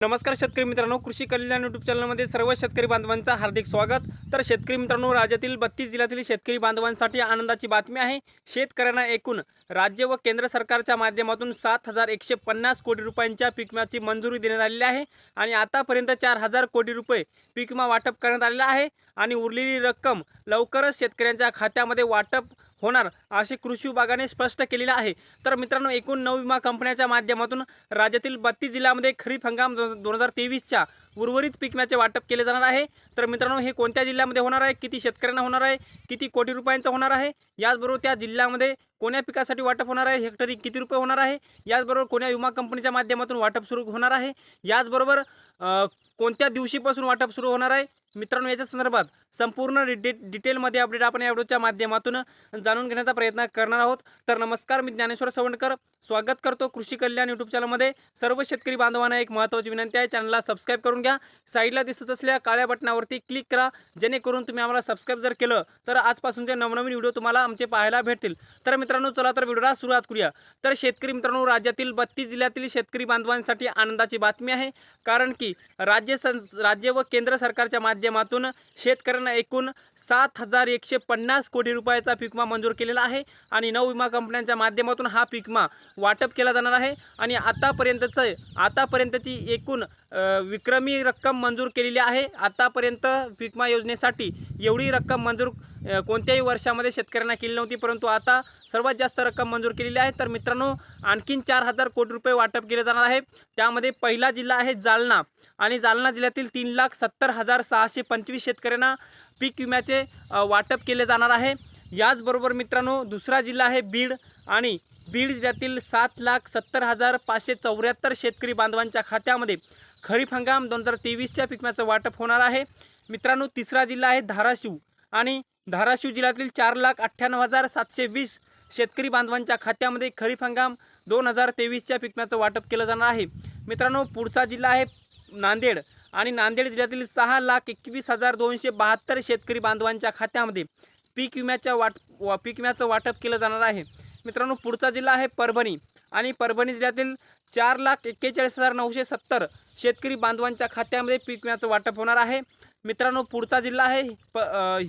नमस्कार शेतकरी मित्रांनो कृषी कल्याण यूट्यूब चॅनलमध्ये सर्व शेतकरी बांधवांचं हार्दिक स्वागत. तर शेतकरी मित्रांनो राज्यातील बत्तीस जिल्ह्यातील शेतकरी बांधवांसाठी आनंदाची बातमी आहे. शेतकऱ्यांना एकूण राज्य व केंद्र सरकारच्या माध्यमातून सात हजार एकशे पन्नास कोटी रुपयांच्या पिकम्याची विम्याची मंजुरी देण्यात आलेली आहे आणि आतापर्यंत चार हजार कोटी रुपये पिकमा विमा वाटप करण्यात आलेला आहे. आणि उरलेली रक्कम लवकरच शेतकऱ्यांच्या खात्यामध्ये वाटप होणार असे कृषी विभागाने स्पष्ट केलेलं आहे. तर मित्रांनो एकूण नऊ विमा कंपन्याच्या माध्यमातून राज्यातील बत्तीस जिल्ह्यामध्ये खरीप हंगाम दोन हजार तेवीसच्या उर्वरित पीक विम्याचे वाटप केले जाणार आहे. तर मित्रांनो हे कोणत्या जिल्ह्यामध्ये होणार आहे? किती शेतकऱ्यांना होणार आहे? किती कोटी रुपयांचं होणार आहे? याचबरोबर त्या जिल्ह्यामध्ये कोण्या पिकासाठी वाटप होणार आहे? हेक्टरी किती रुपये होणार आहे? याचबरोबर कोण्या विमा कंपनीच्या माध्यमातून वाटप सुरू होणार आहे? याचबरोबर कोणत्या दिवशीपासून वाटप सुरू होणार आहे? मित्रांनो याच्या संदर्भात संपूर्ण डिटे डिटेलमध्ये अपडेट आपण या व्हिडिओच्या माध्यमातून जाणून घेण्याचा प्रयत्न करणार आहोत. तर नमस्कार मी ज्ञानेश्वर सवंडकर. स्वागत करतो कृषी कल्याण यूट्यूब चॅनलमध्ये सर्व शेतकरी बांधवांना एक महत्त्वाची विनंती आहे. चॅनलला सबस्क्राईब करून घ्या. साईडला दिसत असल्या काळ्या बटनावरती क्लिक करा. जेणेकरून तुम्ही आम्हाला सबस्क्राईब जर केलं तर आजपासूनचे नवनवीन व्हिडिओ तुम्हाला आमचे पाहायला भेटतील. तर मित्रांनो चला तर व्हिडिओला सुरुवात करूया. तर शेतकरी मित्रांनो राज्यातील बत्तीस जिल्ह्यातील शेतकरी बांधवांसाठी आनंदाची बातमी आहे. कारण की राज्य सं राज्य व केंद्र सरकारच्या माध्यमातून शेतकऱ्यांना एकूण सात हजार एकशे पन्नास कोटी रुपयाचा पिकमा मंजूर केलेला आहे. आणि नऊ विमा कंपन्यांच्या माध्यमातून हा पिकमा वाटप केला जाणार आहे. आणि आतापर्यंतचं आतापर्यंतची एकूण विक्रमी रक्कम मंजूर केलेली आहे. आतापर्यंत पीक विमा योजनेसाठी एवढी रक्कम मंजूर कोणत्याही वर्षामध्ये शेतकऱ्यांना केली नव्हती परंतु आता सर्वात जास्त रक्कम मंजूर केलेली आहे. तर मित्रांनो आणखीन चार हजार कोटी रुपये वाटप केले जाणार आहे. त्यामध्ये पहिला जिल्हा आहे जालना आणि जालना जिल्ह्यातील तीन लाख सत्तर हजार सहाशे पंचवीस शेतकऱ्यांना पीक विम्याचे वाटप केले जाणार आहे. याचबरोबर मित्रांनो दुसरा जिल्हा आहे बीड आणि बीड जिल्ह्यातील सात लाख सत्तर हजार पाचशे चौऱ्याहत्तर शेतकरी बांधवांच्या खात्यामध्ये खरीप हंगाम दोन हजार तेवीसच्या पिकम्याचं वाटप होणार आहे. मित्रांनो तिसरा जिल्हा आहे धाराशिव आणि धाराशिव जिल्ह्यातील चार लाख अठ्ठ्याण्णव हजार सातशे वीस शेतकरी बांधवांच्या खात्यामध्ये खरीप हंगाम दोन हजार तेवीसच्या पिकम्याचं वाटप केलं जाणार आहे. मित्रांनो पुढचा जिल्हा आहे नांदेड आणि नांदेड जिल्ह्यातील सहा लाख एकवीस हजार दोनशे बहात्तर शेतकरी बांधवांच्या खात्यामध्ये पीक विम्याच्या वाट वा पीक विम्याचं वाटप केलं जाणार आहे. मित्रांनो पुढचा जिल्हा आहे परभणी आणि परभणी जिल्ह्यातील चार लाख एक्केचाळीस हजार नऊशे सत्तर शेतकरी बांधवांच्या खात्यामध्ये पीक विम्याचं वाटप होणार आहे. मित्रांनो पुढचा जिल्हा आहे प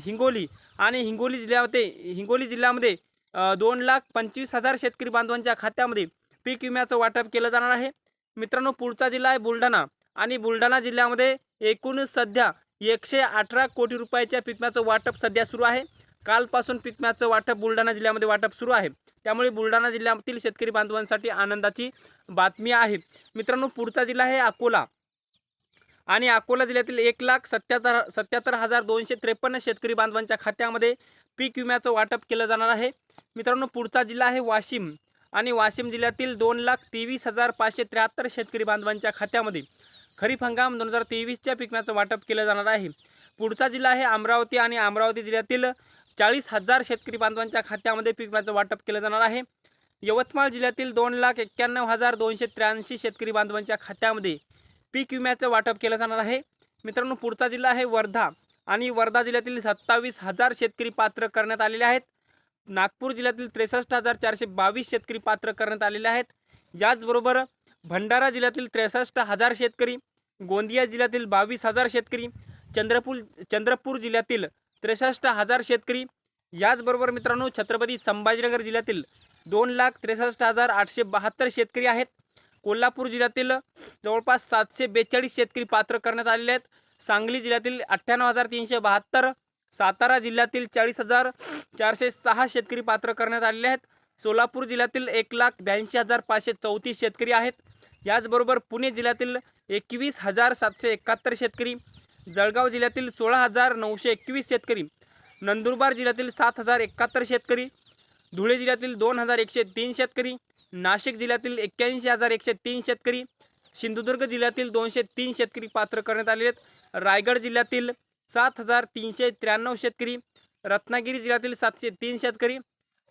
हिंगोली आणि हिंगोली जिल्ह्यामध्ये हिंगोली जिल्ह्यामध्ये दोन लाख पंचवीस हजार शेतकरी बांधवांच्या खात्यामध्ये पीक विम्याचं वाटप केलं जाणार आहे. मित्रांनो पुढचा जिल्हा आहे बुलढाणा आणि बुलढाणा जिल्ह्यामध्ये एकूण सध्या एकशे अठरा कोटी रुपयाच्या पिकम्याचं वाटप सध्या सुरू आहे. कालपासून पिकम्याचं वाटप बुलढाणा जिल्ह्यामध्ये वाटप सुरू आहे. त्यामुळे बुलढाणा जिल्ह्यातील शेतकरी बांधवांसाठी आनंदाची बातमी आहे. मित्रांनो पुढचा जिल्हा आहे अकोला. आणि अकोला जिल्ह्यातील एक लाख सत्याहत्तर सत्याहत्तर हजार दोनशे त्रेपन्न शेतकरी बांधवांच्या खात्यामध्ये पीक विम्याचं वाटप केलं जाणार आहे. मित्रांनो पुढचा जिल्हा आहे वाशिम. आणि वाशिम जिल्ह्यातील दोन लाख तेवीस हजार पाचशे त्र्याहत्तर शेतकरी बांधवांच्या खात्यामध्ये खरीप हंगाम दोन हजार तेवीसच्या पिकम्याचं वाटप केलं जाणार आहे. पुढचा जिल्हा आहे अमरावती आणि अमरावती जिल्ह्यातील चाळीस हजार शेतकरी बांधवांच्या खात्यामध्ये पीक विम्याचं वाटप केलं जाणार आहे. यवतमाळ जिल्ह्यातील दोन लाख एक्क्याण्णव हजार दोनशे त्र्याऐंशी शेतकरी बांधवांच्या खात्यामध्ये पीक विम्याचं वाटप केलं जाणार आहे. मित्रांनो पुढचा जिल्हा आहे वर्धा आणि वर्धा जिल्ह्यातील सत्तावीस हजार शेतकरी पात्र करण्यात आलेले आहेत. नागपूर जिल्ह्यातील त्रेसष्ट हजार चारशे बावीस शेतकरी पात्र करण्यात आलेले आहेत. याचबरोबर भंडारा जिल्ह्यातील त्रेसष्ट हजार शेतकरी गोंदिया जिल्ह्यातील बावीस हजार शेतकरी चंद्रपूर चंद्रपूर जिल्ह्यातील त्रेसष्ट हजार शेतकरी. याचबरोबर मित्रांनो छत्रपती संभाजीनगर जिल्ह्यातील दोन लाख त्रेसष्ट हजार आठशे बहात्तर शेतकरी आहेत. कोल्हापूर जिल्ह्यातील जवळपास सातशे बेचाळीस शेतकरी पात्र करण्यात आलेले आहेत. सांगली जिल्ह्यातील अठ्ठ्याण्णव हजार तीनशे बहात्तर सातारा जिल्ह्यातील चाळीस हजार चारशे सहा शेतकरी पात्र करण्यात आलेले आहेत. सोलापूर जिल्ह्यातील एक लाख ब्याऐंशी हजार पाचशे चौतीस शेतकरी आहेत. याचबरोबर पुणे जिल्ह्यातील एकवीस हजार सातशे एकाहत्तर शेतकरी जळगाव जिल्ह्यातील सोळा हजार नऊशे एकवीस शेतकरी नंदुरबार जिल्ह्यातील सात हजार एकाहत्तर शेतकरी धुळे जिल्ह्यातील दोन हजार एकशे तीन शेतकरी नाशिक जिल्ह्यातील एक्क्याऐंशी हजार एकशे तीन शेतकरी सिंधुदुर्ग जिल्ह्यातील दोनशे तीन शेतकरी पात्र करण्यात आले आहेत. रायगड जिल्ह्यातील सात हजार तीनशे त्र्याण्णव शेतकरी रत्नागिरी जिल्ह्यातील सातशे तीन शेतकरी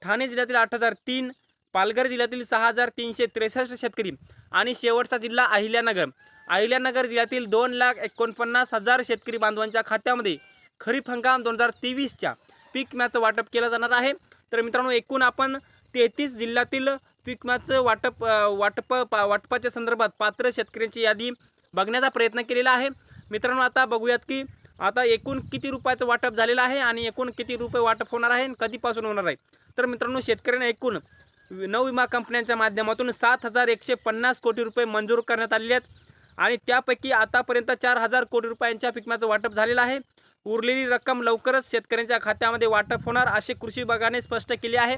ठाणे जिल्ह्यातील आठ हजार तीन पालघर जिल्ह्यातील सहा हजार तीनशे त्रेसष्ट शेतकरी आणि शेवटचा जिल्हा अहिल्यानगर. अहिल्यानगर जिल्ह्यातील दोन लाख एकोणपन्नास हजार शेतकरी बांधवांच्या खात्यामध्ये खरीप हंगाम दोन हजार तेवीसच्या पीक विम्याचं वाटप केलं जाणार आहे. तर मित्रांनो एकूण आपण तेहतीस जिल्ह्यातील पीक विम्याचं वाटप वाटप पा वाटपाच्या संदर्भात पात्र शेतकऱ्यांची यादी बघण्याचा प्रयत्न केलेला आहे. मित्रांनो आता बघूयात की आता एकूण किती रुपयाचं वाटप झालेलं आहे आणि एकूण किती रुपये वाटप होणार आहे आणि कधीपासून होणार आहे. तर मित्रांनो शेतकऱ्यांना एकूण नऊ विमा कंपन्यांच्या माध्यमातून सात हजार एकशे पन्नास कोटी रुपये मंजूर करण्यात आलेले आहेत. आणि त्यापैकी आतापर्यंत चार हजार कोटी रुपयांच्या पिकम्याचं वाटप झालेलं आहे. उरलेली रक्कम लवकरच शेतकऱ्यांच्या खात्यामध्ये वाटप होणार असे कृषी विभागाने स्पष्ट केले आहे.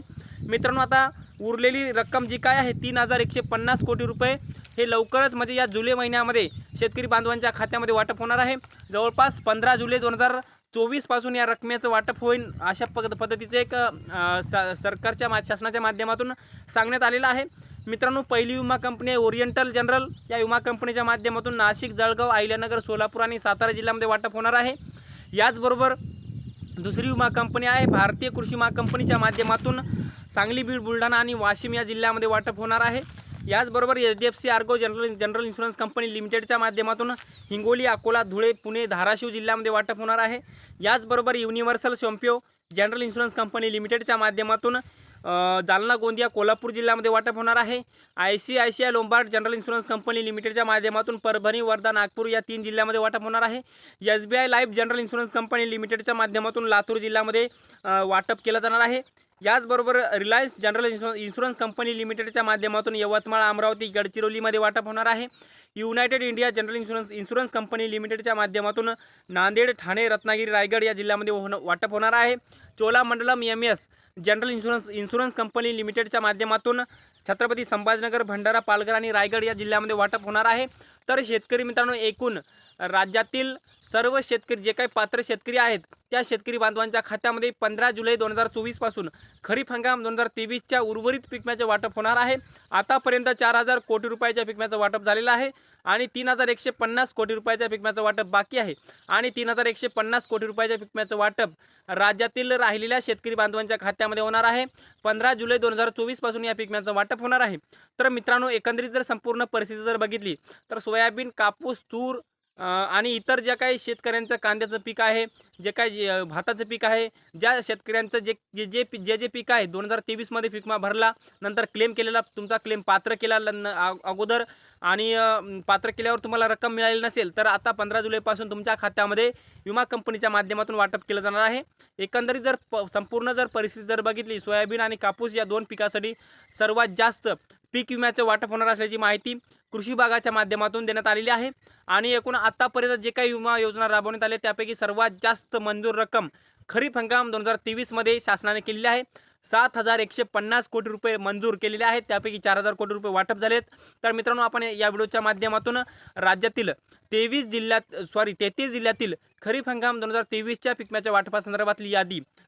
मित्रांनो आता उरलेली रक्कम जी काय आहे तीन हजार एकशे पन्नास कोटी रुपये हे लवकरच म्हणजे या जुलै महिन्यामध्ये शेतकरी बांधवांच्या खात्यामध्ये वाटप होणार आहे. जवळपास पंधरा जुलै दोन हजार चोवीसपासून या रकमेचं वाटप होईल अशा पद पद्धतीचं एक स सरकारच्या मा शासनाच्या माध्यमातून सांगण्यात आलेलं आहे. मित्रांनो पहिली विमा कंपनी आहे ओरिएंटल जनरल. या विमा कंपनीच्या माध्यमातून नाशिक जळगाव अहिल्यानगर सोलापूर आणि सातारा जिल्ह्यामध्ये वाटप होणार आहे. याचबरोबर दुसरी विमा कंपनी आहे भारतीय कृषी विमा कंपनीच्या माध्यमातून सांगली बीड बुलढाणा आणि वाशिम या जिल्ह्यामध्ये वाटप होणार आहे. याचबरोबर H D F C ergo general general insurance company लिमिटेडच्या माध्यमातून हिंगोली अकोला धुळे पुणे धाराशिव जिल्ह्यामध्ये वाटप होणार आहे. याचबरोबर universal Sompo general insurance company लिमिटेडच्या माध्यमातून जालना गोंदिया कोल्हापूर जिल्ह्यामध्ये वाटप होणार आहे. I C I C I Lombard general insurance company लिमिटेडच्या माध्यमातून परभणी वर्धा नागपूर या तीन जिल्ह्यामध्ये वाटप होणार आहे. S B I life general insurance company लिमिटेडच्या माध्यमातून लातूर जिल्ह्यामध्ये वाटप केलं जाणार आहे. याचबरोबर रिलायन्स जनरल इन्शु इन्शुरन्स कंपनी लिमिटेडच्या माध्यमातून यवतमाळ अमरावती गडचिरोलीमध्ये वाटप होणार आहे. United India general insurance insurance company लिमिटेडच्या माध्यमातून नांदेड ठाणे रत्नागिरी रायगड या जिल्ह्यामध्ये होणं वाटप होणार आहे. Cholamandalam M S general insurance insurance company लिमिटेडच्या माध्यमातून छत्रपती संभाजीनगर भंडारा पालघर आणि रायगड या जिल्ह्यामध्ये वाटप होणार आहे. तर शेतकरी मित्रांनो एकूण राज्यातील सर्व शेतकरी जे काही पात्र शेतकरी आहेत त्या शेतकरी बांधवांच्या खात्यामध्ये पंधरा जुलै दोन हजार चोवीसपासून खरीप हंगाम दोन हजार तेवीसच्या उर्वरित पिकम्याचे वाटप होणार आहे. आतापर्यंत चार हजार कोटी रुपयाच्या पिकम्याचं वाटप झालेलं आहे आणि तीन हजार एकशे पन्नास कोटी रुपयाच्या पिकम्याचं वाटप बाकी आहे. आणि तीन हजार एकशे पन्नास कोटी रुपयाच्या पिकम्याचं वाटप राज्यातील राहिलेल्या शेतकरी बांधवांच्या खात्यामध्ये होणार आहे. पंधरा जुलै दोन हजार चोवीसपासून या पिकम्याचं वाटप होणार आहे. तर मित्रांनो एकंदरीत जर संपूर्ण परिस्थिती जर बघितली तर सोयाबीन कापूस तूर आणि इतर ज्या काही शेतकऱ्यांचं कांद्याचं पीक आहे जे काही जे, भाताचं पीक आहे ज्या शेतकऱ्यांचं जे जे जे पी- जे जे पीक आहे दोन हजार तेवीसमध्ये पिकमा भरला नंतर क्लेम केलेला तुमचा क्लेम पात्र केला अगोदर आणि पात्र केल्यावर तुम्हाला रक्कम मिळाली नसेल तर आता पंधरा जुलैपासून तुमच्या खात्यामध्ये विमा कंपनीच्या माध्यमातून वाटप केलं जाणार आहे. एकंदरीत जर प संपूर्ण जर परिस्थिती जर बघितली सोयाबीन आणि कापूस या दोन पिकासाठी सर्वात जास्त पीक विम्याचं वाटप होणार असल्याची माहिती कृषी विभागाच्या माध्यमातून देण्यात आलेली आहे. आणि एकूण आतापर्यंत जे काही विमा योजना राबवण्यात आल्या त्यापैकी सर्वात जास्त मंजूर रक्कम खरीप हंगाम दोन हजार तेवीसमध्ये शासनाने केलेली आहे. सात हजार एकशे पन्नास कोटी रुपये मंजूर केलेले आहेत. त्यापैकी चार हजार कोटी रुपये वाटप झालेत. तर मित्रांनो आपण या व्हिडिओच्या माध्यमातून राज्यातील तेवीस जिल्ह्यात सॉरी तेहतीस जिल्ह्यातील खरीप हंगाम दोन हजार तेवीसच्या पिकम्याच्या वाटपासंदर्भातली यादी